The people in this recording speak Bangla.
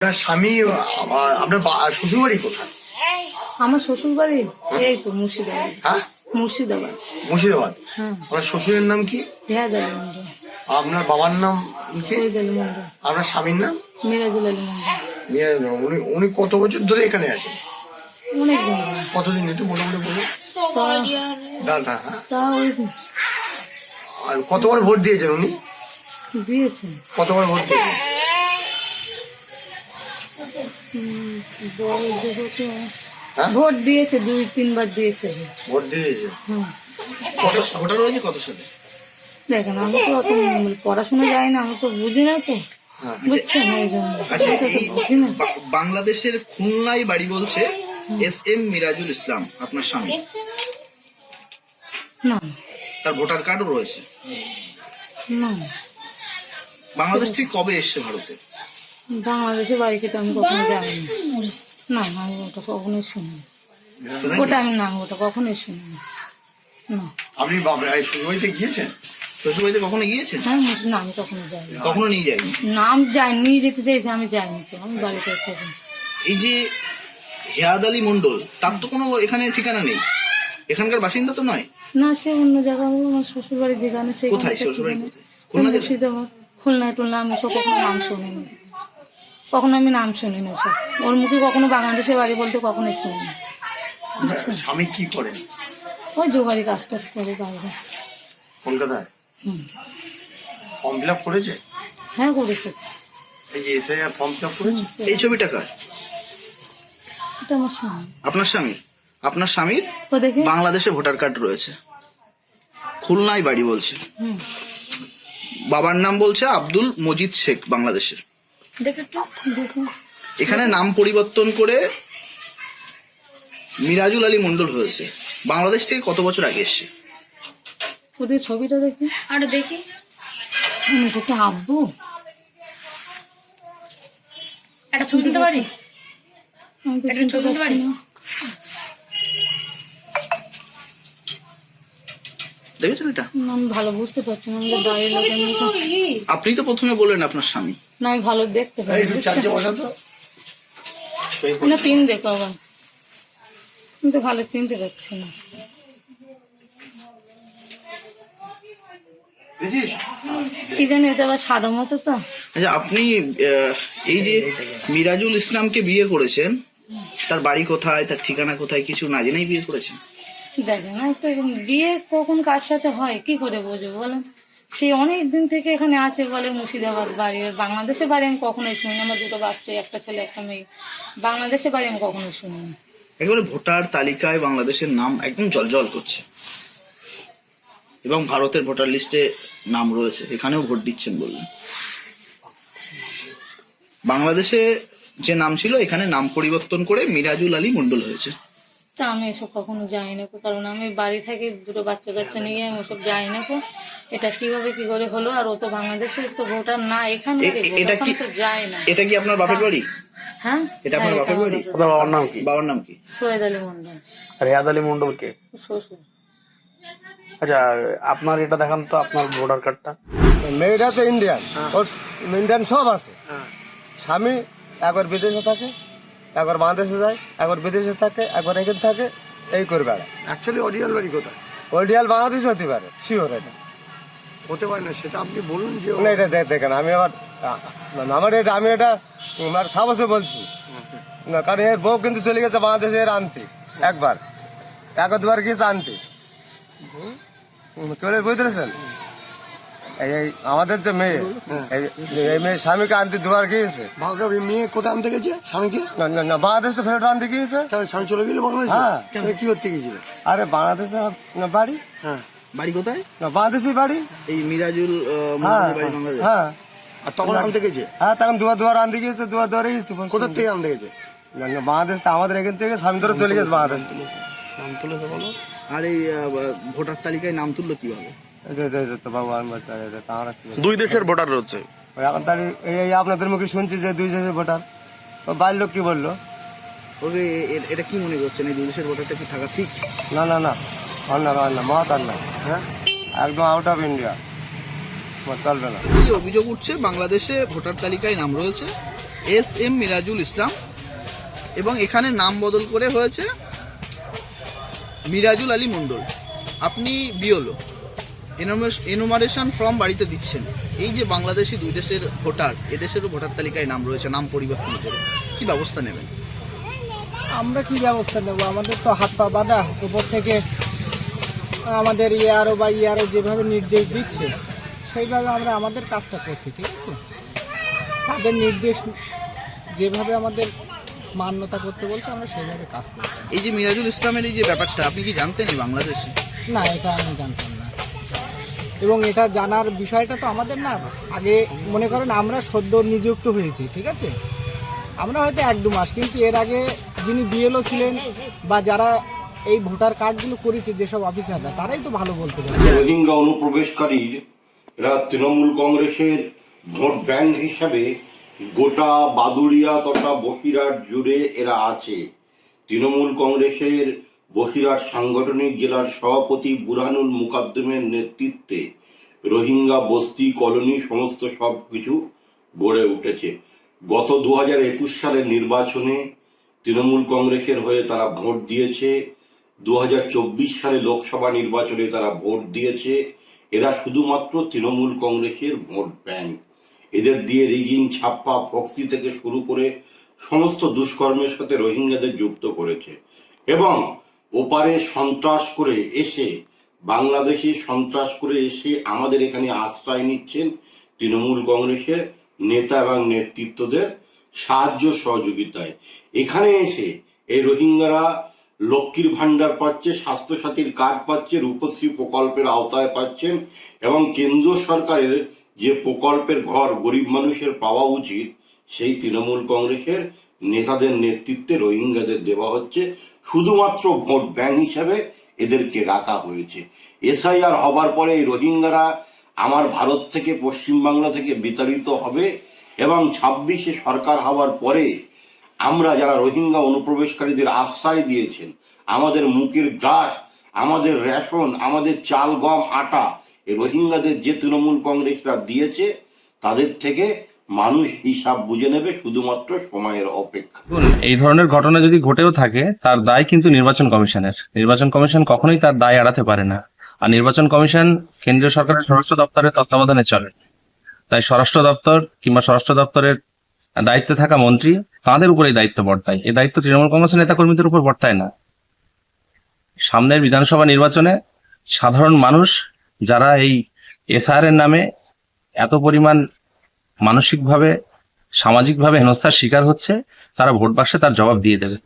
আপনার স্বামী আপনার শ্বশুর বাড়ি কোথায়? আমার শ্বশুর বাড়ি এই তো মুর্শিদাবাদ। হ্যাঁ? মুর্শিদাবাদ। মুর্শিদাবাদ? হ্যাঁ। আপনার শ্বশুরের নাম কি? আলী মন্ডল আপনার বাবার নাম সৈয়দ আলী মন্ডল আপনার স্বামীর নাম? মিরাজুল আলী মন্ডল উনি উনি কত বছর ধরে এখানে আছেন? অনেক কতদিন? একটু মনে বলুন দাদা হ্যাঁ। আর কতবার ভোট দিয়েছেন উনি? দিয়েছেন কতবার ভোট দিয়েছেন? ভোট- হ্যাঁ? দিয়েছে দুই তিনবার দিয়েছে। ভোট দিয়েছে? ভোটার হয়েছে কত সালে? দেখেন আমি তো অত পড়াশোনা যাই না আমি তো বুঝি না তো। হ্যাঁ বুঝছেন এই জন্য। আচ্ছা তো এই না। বাংলাদেশের খুলনায় বাড়ি বলছে এস এম মিরাজুল ইসলাম আপনার স্বামী। না। তার ভোটার কার্ডও রয়েছে। না। বাংলাদেশ থেকে কবে এসছে ভারতে? বাংলাদেশের বাড়িতে তো আমি কখনো যাই না। না আমি ওটা কখনোই শুনি ওটা আমি না ওটা কখনোই শুনি না। আপনি বাবা গিয়েছেন? শ্বশুরবাড়িতে কখনো গিয়েছেন? হ্যাঁ না আমি কখনো যাই না। কখনো নিয়ে যায়নি না আমি যাই নিয়ে যেতে চাইছি আমি যাইনি তো আমি বাড়িতে থাকি। এই যে হেয়াদ আলী মন্ডল তার তো কোনো এখানে ঠিকানা নেই? এখানকার বাসিন্দা তো নয়? না সে অন্য জায়গা আমার শ্বশুর বাড়ি যেখানে সেখানে বাড়ি খুলনা খুলনা টুলনা আমি সব কখনো নাম শুনিনি। কখনো আমি নাম শুনি না সব ওর মুখে কখনো বাংলাদেশের বাড়ি বলতে কখনোই শুনিনি বুঝছেন? স্বামী কি করেন? ওই জোগাড়ি কাজ টাজ করে বাইরে। কলকাতায়? হুম। ফর্ম ফিল আপ করেছে? হ্যাঁ করেছে। এই যে এসআইআর ফর্ম ফিল আপ করেছে? এই ছবিটা কার? এটা আমার স্বামী। আপনার স্বামী? আপনার স্বামীর বাংলাদেশে ভোটার কার্ড রয়েছে। খুলনায় বাড়ি বলছে। হুম। বাবার নাম বলছে আব্দুল মজিদ শেখ বাংলাদেশের। এখানে নাম পরিবর্তন করে মিরাজুল আলী মন্ডল হয়েছে। বাংলাদেশ থেকে কত বছর আগে এসছে? ওদের ছবিটা দেখি। আর দেখি। আমি আব্বু। একটা ছবি তুলতে পারি? আমি তো একটা চিনতে ছবি তুলতে পারি? দেখেছেন এটা? না, আমি ভালো বুঝতে পারছি না আমাদের বাড়ির লোকের মতো আপনি তো প্রথমে বললেন আপনার স্বামী। না আমি ভালো দেখতে পাই এই একটু চার্জে বসা তো না পিন দেখো আবার। আমি তো ভালো চিনতে পারছি না। কি জানি এটা আবার সাদা মতো তো। আচ্ছা আপনি আহ, এই যে মিরাজুল ইসলামকে বিয়ে করেছেন তার বাড়ি কোথায় তার ঠিকানা কোথায় কিছু না জেনেই বিয়ে করেছেন? দেখেন তো বিয়ে কখন কার সাথে হয়? কি করে বুঝব বলেন সে অনেক দিন থেকে এখানে আছে বলে মুর্শিদাবাদ বাড়ি। বাংলাদেশে বাড়ি আমি কখনোই শুনি আমার দুটো বাচ্চা, একটা ছেলে, একটা মেয়ে। বাংলাদেশে বাড়ি আমি কখনোই শুনিনি একেবারে ভোটার তালিকায় বাংলাদেশের নাম একদম জলজল করছে। এবং ভারতের ভোটার লিস্টে নাম রয়েছে। এখানেও ভোট দিচ্ছেন বললেন। বাংলাদেশে যে নাম ছিল, এখানে নাম পরিবর্তন করে মিরাজুল আলী মন্ডল হয়েছে। তা আমি এসব কখনো যাই না কারণ আমি বাড়ি থাকি দুটো বাচ্চা কাচ্চা নিয়ে আমি ওসব যাই না গো। এটা কীভাবে কি করে হলো আর ও তো বাংলাদেশের তো ভোটার না এখানে এটা কি তো যায় না। এটা কি আপনার বাপের বাড়ি? হ্যাঁ? এটা আপনার হ্যাঁ, বাপের বাড়ি? আপনার বাবার নাম কি? বাবার নাম কি? সৈয়দ আলী মন্ডল রেয়াদ আলী মন্ডলকে শ্বশুর। আচ্ছা আপনার এটা দেখান তো আপনার ভোটার কার্ডটা। মেয়েটা তো ইন্ডিয়ান। ওর ইন্ডিয়ান সব আছে। স্বামী একবার বিদেশে থাকে। একবার বাংলাদেশে যায় একবার বিদেশে থাকে একবার এখানে থাকে এই করে বেড়ায়। অ্যাকচুয়ালি অরিজিনাল বাড়ি কোথায়? ওডিয়াল বাংলাদেশ হতে পারে শিওর এটা। হতে পারে না সেটা আপনি বলুন যে না এটা দেখেন আমি আবার আমার এটা আমি এটা আমার সাহসে বলছি। না কারণ এর বউ কিন্তু চলে গেছে বাংলাদেশে এর আনতে একবার। একবার দুবার গিয়েছে আনতে চলে বুঝতে পেরেছেন এই আমাদের যে মেয়ে এই- মেয়ে স্বামীকে আনতে দুবার গিয়েছে। মেয়ে কোথায় আনতে গেছে? স্বামীকে? না না না বাংলাদেশ তো ফেরত আনতে গিয়েছে। স্বামী চলে গেল বাংলাদেশে? হ্যাঁ। কি করতে গেছিল আরে বাংলাদেশে বাড়ি? হ্যাঁ বাড়ি কোথায়? না বাংলাদেশি বাড়ি। এই মিরাজুল হ্যাঁ বাংলাদেশ? হ্যাঁ। আর তখন আনতে গেছে? হ্যাঁ তখন দুবার দুবার আনতে গিয়েছে দুবার দুবারে গেছে কোথা থেকে আনতে গেছে? না বাংলাদেশ তো আমাদের এখান থেকে স্বামী ধরে চলে গেছে বাংলাদেশ। নাম তুলেছে বলো। আর এই ভোটার তালিকায় নাম তুললো কীভাবে? তারা? দুই দেশের ভোটার রয়েছে। এখন তাহলে এই আপনাদের মুখে শুনছি যে দুই দেশের ভোটার। ও বাড়ির লোক কি বলল? ওকে এটা কি মনে করছেন? এই দুই দেশের ভোটারটা কি থাকা ঠিক? না না না। অন্য না অন্য মত আর না হ্যাঁ? একদম আউট অফ ইন্ডিয়া চলবে না। এই যে অভিযোগ উঠছে বাংলাদেশে ভোটার তালিকায় নাম রয়েছে এস এম মিরাজুল ইসলাম এবং এখানে নাম বদল করে হয়েছে মিরাজুল আলী মণ্ডল। আপনি বিওলো এনুমারেশন ফর্ম বাড়িতে দিচ্ছেন। এই যে বাংলাদেশি দুই দেশের ভোটার এদেশেরও ভোটার তালিকায় নাম রয়েছে নাম পরিবর্তন করে। কি ব্যবস্থা নেবেন? আমরা কি ব্যবস্থা নেব? আমাদের তো হাত পা বাঁধা। উপর থেকে আমাদের ইয়ারও বা ইয়ারও যেভাবে নির্দেশ দিচ্ছে সেইভাবে আমরা আমাদের কাজটা করছি ঠিক আছে? তাদের নির্দেশ যেভাবে আমাদের মান্যতা করতে বলছে আমরা সেইভাবে কাজ করছি। এই যে মিরাজুল ইসলামের এই যে ব্যাপারটা আপনি কি জানতেন এই বাংলাদেশে? না এটা আমি জানতাম না। এবং এটা জানার বিষয়টা তো আমাদের না, আগে মনে করেন আমরা সদ্য নিযুক্ত হয়েছি, ঠিক আছে? আমরা হয়তো এক দু মাস, কিন্তু এর আগে যিনি বিএলও ছিলেন বা যারা এই ভোটার কার্ডগুলো করেছে যেসব অফিসাররা, তারাই তো ভালো বলতে পারে। রোহিঙ্গা অনুপ্রবেশকারীর এরা তৃণমূল কংগ্রেসের ভোট ব্যাংক হিসাবে গোটা বাদুড়িয়া তথা বসিরহাট জুড়ে এরা আছে। তৃণমূল কংগ্রেসের বসিরহাট সাংগঠনিক জেলার সভাপতি বুরহানুল মুকাদ্দমের নেতৃত্বে রোহিঙ্গা বস্তি কলোনি সমস্ত সব কিছু গড়ে উঠেছে। গত দু হাজার একুশ সালের নির্বাচনে তৃণমূল কংগ্রেসের হয়ে তারা ভোট দিয়েছে। দুই হাজার চব্বিশ সালে লোকসভা নির্বাচনে তারা ভোট দিয়েছে। এরা শুধুমাত্র তৃণমূল কংগ্রেসের ভোট ব্যাংক। এদের দিয়ে রিগিং, ছাপ্পা, ফক্সি থেকে শুরু করে সমস্ত দুষ্কর্মের সাথে রোহিঙ্গাদের যুক্ত করেছে। এবং ওপারে সন্ত্রাস করে এসে, বাংলাদেশি সন্ত্রাস করে এসে আমাদের এখানে আশ্রয় নিচ্ছেন তৃণমূল কংগ্রেসের নেতা এবং নেতৃত্বদের সাহায্য সহযোগিতায়। এখানে এসে এই রোহিঙ্গারা লক্ষ্মীর ভান্ডার পাচ্ছে, স্বাস্থ্যসাথীর কার্ড পাচ্ছে, রূপশ্রী প্রকল্পের আওতায় পাচ্ছেন এবং কেন্দ্র সরকারের যে প্রকল্পের ঘর গরিব মানুষের পাওয়া উচিত, সেই তৃণমূল কংগ্রেসের নেতাদের নেতৃত্বে রোহিঙ্গাদের দেওয়া হচ্ছে। শুধুমাত্র ভোট ব্যাংক হিসাবে এদেরকে রাখা হয়েছে। এসআইআর হবার পরে এই রোহিঙ্গারা আমার ভারত থেকে পশ্চিমবাংলা থেকে বিতাড়িত হবে এবং ছাব্বিশে সরকার হওয়ার পরে আমরা যারা রোহিঙ্গা অনুপ্রবেশকারীদের আশ্রয় দিয়েছেন, আমাদের মুখের গ্রাস, আমাদের রেশন, আমাদের চাল, গম, আটা, এই রোহিঙ্গাদের যে তৃণমূল কংগ্রেসরা দিয়েছে, তাদের থেকে মানুষ হিসাব বুঝে নেবে শুধুমাত্র সময়ের অপেক্ষা। এই ধরনের ঘটনা যদি ঘটেও থাকে, তার দায় কিন্তু নির্বাচন কমিশনের। নির্বাচন কমিশন কখনোই তার দায় এড়াতে পারে না। আর নির্বাচন কমিশন কেন্দ্রীয় সরকারের স্বরাষ্ট্র দপ্তরের তত্ত্বাবধানে চলে। তাই স্বরাষ্ট্র দপ্তর কিংবা স্বরাষ্ট্র দপ্তরের দায়িত্বে থাকা মন্ত্রী, তাদের উপর দায়িত্ব বর্তায়। এই দায়িত্ব তৃণমূল কংগ্রেসের নেতাকর্মীদের উপর বর্তায় না। সামনের বিধানসভা নির্বাচনে সাধারণ মানুষ যারা এই এসআর এর নামে এত পরিমাণ মানসিকভাবে সামাজিকভাবে হেনস্থার শিকার হচ্ছে তারা ভোট বাক্সে তার জবাব দিয়ে দেবে।